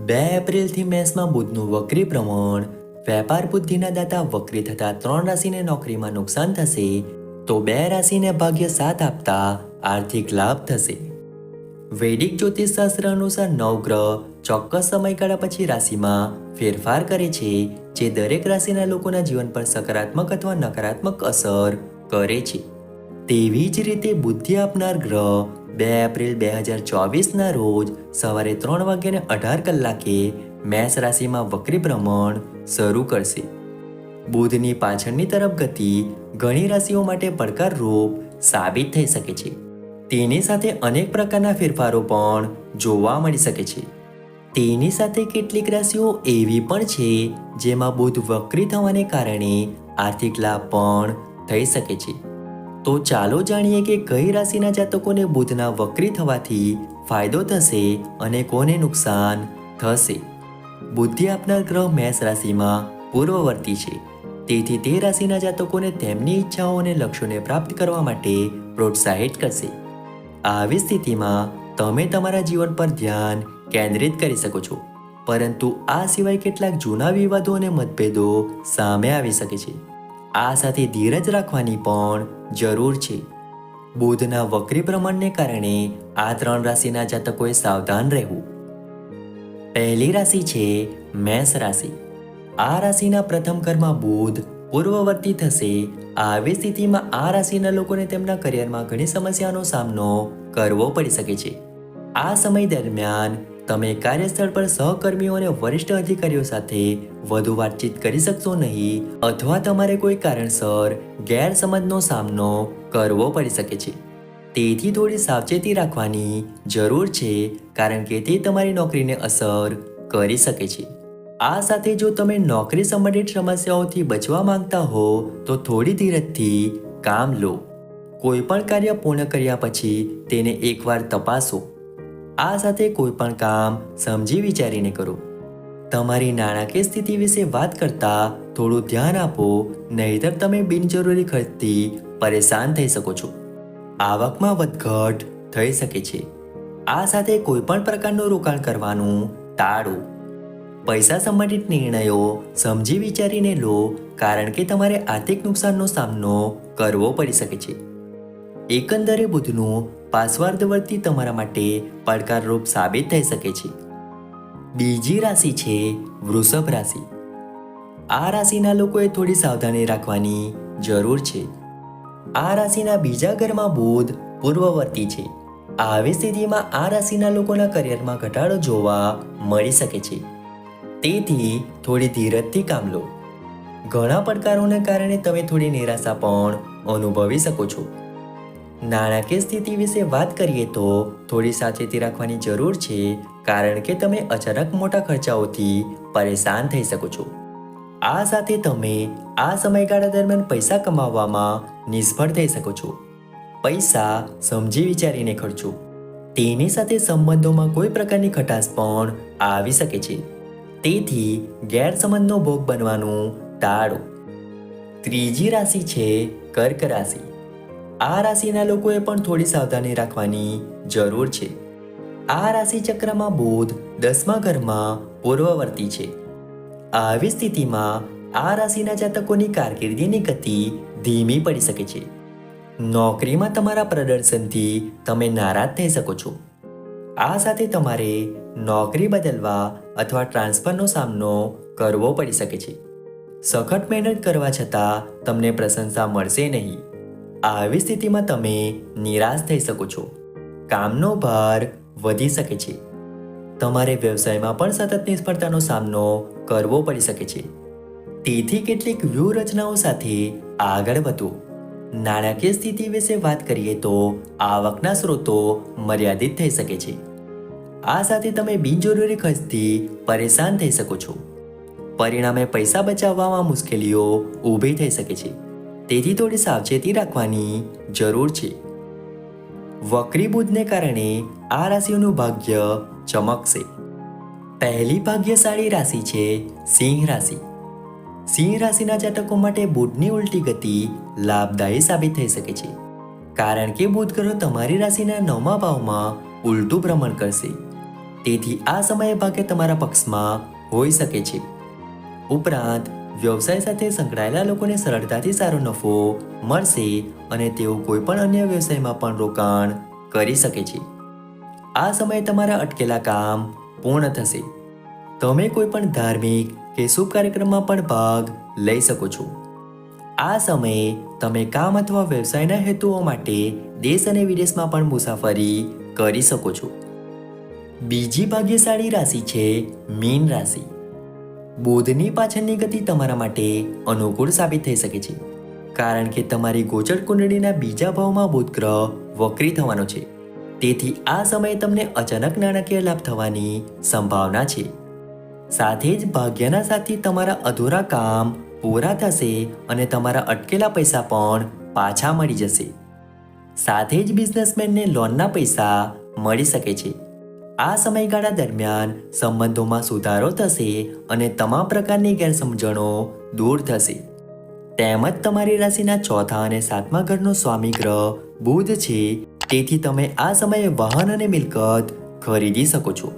બે એપ્રિલથી મેષમાં બુધનું વક્રી પ્રમાણ, વેપાર બુદ્ધિના દાતા વક્રી થતા ત્રણ રાશિને નોકરીમાં નુકસાન થશે, તો બે રાશિને ભાગ્ય સાથ આપતા આર્થિક લાભ થશે. વૈદિક જ્યોતિષશાસ્ત્ર અનુસાર નવગ્રહ ચોક્કસ સમયગાળા પછી રાશિમાં ફેરફાર કરે છે, જે દરેક રાશિના લોકોના જીવન પર સકારાત્મક અથવા નકારાત્મક અસર કરે છે. તેવી જ રીતે બુદ્ધિ આપનાર ગ્રહ બે એપ્રિલ બે હજાર ચોવીસના રોજ સવારે ત્રણ વાગ્યાને અઢાર કલાકે મેષ રાશિમાં વક્રી ભ્રમણ શરૂ કરશે. બુધની પાછળની તરફ ગતિ ઘણી રાશિઓ માટે પડકારરૂપ સાબિત થઈ શકે છે. તેની સાથે અનેક પ્રકારના ફેરફારો પણ જોવા મળી શકે છે. તેની સાથે કેટલીક રાશિઓ એવી પણ છે જેમાં બુધ વક્રી થવાને કારણે આર્થિક લાભ પણ થઈ શકે છે. તો ચાલો જાણીએ કે કઈ રાશિના જાતકોને બુધના વક્રી થવાથી ફાયદો થશે અને કોને નુકસાન થશે. બુદ્ધિ આપનાર ગ્રહ મેષ રાશિમાં પૂર્વવર્તી છે. તેથી તે રાશિના જાતકોને તેમની ઈચ્છાઓ અને લક્ષ્યોને પ્રાપ્ત કરવા માટે પ્રોત્સાહિત કરશે. આવી સ્થિતિમાં તમે તમારા જીવન પર ધ્યાન કેન્દ્રિત કરી શકો છો. પરંતુ આ સિવાય કેટલાક જૂના વિવાદો અને મતભેદો સામે આવી શકે છે. આ સાથે ધીરજ રાખવાની પણ જરૂર છે. બુધના વક્રી પ્રમાણને કારણે આ ત્રણ રાશિના જાતકોએ સાવધાન રહેવું. પહેલી રાશિ છે મેષ રાશિ. આ રાશિના પ્રથમ ઘરમાં બુધ પૂર્વવર્તી થશે. આવી સ્થિતિમાં આ રાશિના લોકોને તેમના કરિયરમાં ઘણી સમસ્યાનો સામનો કરવો પડી શકે છે. આ સમય દરમિયાન તમે કાર્યસ્થળ પર સહકર્મીઓ અને વરિષ્ઠ અધિકારીઓ સાથે વધુ વાતચીત કરી શકશો નહીં અથવા તમારે કોઈ કારણસર ગેરસમજનો સામનો કરવો પડી શકે છે. તેથી થોડી સાવચેતી રાખવાની જરૂર છે, કારણ કે તે તમારી નોકરીને અસર કરી શકે છે. આ સાથે જો તમે નોકરી સંબંધિત સમસ્યાઓથી બચવા માંગતા હો, તો થોડી ધીરજથી કામ લો. કોઈ પણ કાર્ય પૂર્ણ કર્યા પછી તેને એકવાર તપાસો. આ સાથે કોઈ પણ કામ સમજી વિચારીને કરો. તમારી નાણાકીય સ્થિતિ વિશે વાત કરતા થોડું ધ્યાન આપો, નહીતર તમે બિનજરૂરી ખર્ચથી પરેશાન થઈ શકો છો. આવકમાં વધઘટ થઈ શકે છે. આ સાથે કોઈ પણ પ્રકારનું રોકાણ કરવાનું ટાળો. પૈસા સંબંધિત નિર્ણયો સમજી વિચારીને લો, કારણ કે તમારે આર્થિક નુકસાનનો સામનો કરવો પડી શકે છે. એકંદરે બુધનું પાસવાર્ધવર્તી તમારા માટે પડકારરૂપ સાબિત થઈ શકે છે. બીજી રાશિ છે વૃષભ રાશિ. આ રાશિના લોકોએ થોડી સાવધાની રાખવાની જરૂર છે. આ રાશિના બીજા ઘરમાં બુધ પૂર્વવર્તી છે. આવી સ્થિતિમાં આ રાશિના લોકોના કરિયરમાં ઘટાડો જોવા મળી શકે છે. તેથી થોડી ધીરજથી કામ લો. ઘણા પડકારોને કારણે તમે થોડી નિરાશા પણ અનુભવી શકો છો. નાણાકીય સ્થિતિ વિશે વાત કરીએ તો થોડી સાવચેતી રાખવાની જરૂર છે, કારણ કે તમે અચાનક મોટા ખર્ચાઓથી પરેશાન થઈ શકો છો. આ સાથે તમે આ સમયગાળા દરમિયાન પૈસા કમાવવામાં નિષ્ફળ થઈ શકો છો. પૈસા સમજી વિચારીને ખર્ચો. તેની સાથે સંબંધોમાં કોઈ પ્રકારની ખટાશ પણ આવી શકે છે. તેથી ગેરસંબંધનો ભોગ બનવાનું ટાળો. ત્રીજી રાશિ છે કર્ક રાશિ. આ રાશિના લોકોએ પણ થોડી સાવધાની રાખવાની જરૂર છે. આ રાશિ ચક્રમાં બુધ દસમા ઘરમાં પૂર્વવર્તી છે. આવી સ્થિતિમાં આ રાશિના જાતકોની કારકિર્દીની ગતિ ધીમી પડી શકે છે. નોકરીમાં તમારા પ્રદર્શનથી તમે નારાજ થઈ શકો છો. આ સાથે તમારે નોકરી બદલવા અથવા ટ્રાન્સફરનો સામનો કરવો પડી શકે છે. સખત મહેનત કરવા છતાં તમને પ્રશંસા મળશે નહીં. આવી સ્થિતિમાં તમે નિરાશ થઈ શકો છો. કામનો ભાર વધી શકે છે. તમારે વ્યવસાયમાં પણ સતત નિષ્ફળતાનો સામનો કરવો પડી શકે છે. તેથી કેટલીક વ્યૂહરચનાઓ સાથે આગળ વધો. નાણાકીય સ્થિતિ વિશે વાત કરીએ તો આવકના સ્ત્રોતો મર્યાદિત થઈ શકે છે. આ સાથે તમે બિનજરૂરી ખર્ચથી પરેશાન થઈ શકો છો. પરિણામે પૈસા બચાવવામાં મુશ્કેલીઓ ઊભી થઈ શકે છે. તેથી થોડી સાવચેતી રાખવાની જરૂર છે. વક્રી બુધને કારણે આ રાશિઓનું ભાગ્ય ચમકશે. પહેલી ભાગ્યશાળી રાશિ છે સિંહ રાશિ. સિંહ રાશિના જાતકો માટે બુધની ઉલટી ગતિ લાભદાયી સાબિત થઈ શકે છે. કારણ કે બુધ ગ્રહ તમારી રાશિના નવમા ભાવમાં ઉલટું ભ્રમણ કરશે. તેથી આ સમયે ભાગ્ય તમારા પક્ષમાં હોઈ શકે છે. ઉપરાંત વ્યવસાય સાથે સંકળાયેલા લોકોને સરળતાથી સારો નફો મળશે અને તેઓ કોઈ પણ અન્ય વ્યવસાયમાં પણ રોકાણ કરી શકે છે. આ સમયે તમારા અટકેલા કામ પૂર્ણ થશે. તમે કોઈ પણ ધાર્મિક કે શુભ કાર્યક્રમમાં પણ ભાગ લઈ શકો છો. આ સમયે તમે કામ અથવા વ્યવસાયના હેતુઓ માટે દેશ અને વિદેશમાં પણ મુસાફરી કરી શકો છો. બીજી ભાગ્યશાળી રાશિ છે મીન રાશિ. બુધની પાછળની ગતિ તમારા માટે અનુકૂળ સાબિત થઈ શકે છે. કારણ કે તમારી ગોચર કુંડળીના બીજા ભાવમાં બુધ ગ્રહ વક્રી થવાનો છે. તેથી આ સમયે તમને અચાનક નાણાકીય લાભ થવાની સંભાવના છે. સાથે જ ભાગ્યના સાથી તમારા અધૂરા કામ પૂરા થશે અને તમારા અટકેલા પૈસા પણ પાછા મળી જશે. સાથે જ બિઝનેસમેનને લોનના પૈસા મળી શકે છે. આ સમયગાળા દરમિયાન સંબંધોમાં સુધારો થશે અને તમામ પ્રકારની ગેરસમજણો દૂર થશે. તેમજ તમારી રાશિના ચોથા અને સાતમા ઘરનો સ્વામી ગ્રહ બુધ છે, તેથી તમે આ સમયે વાહન અને મિલકત ખરીદી શકો છો.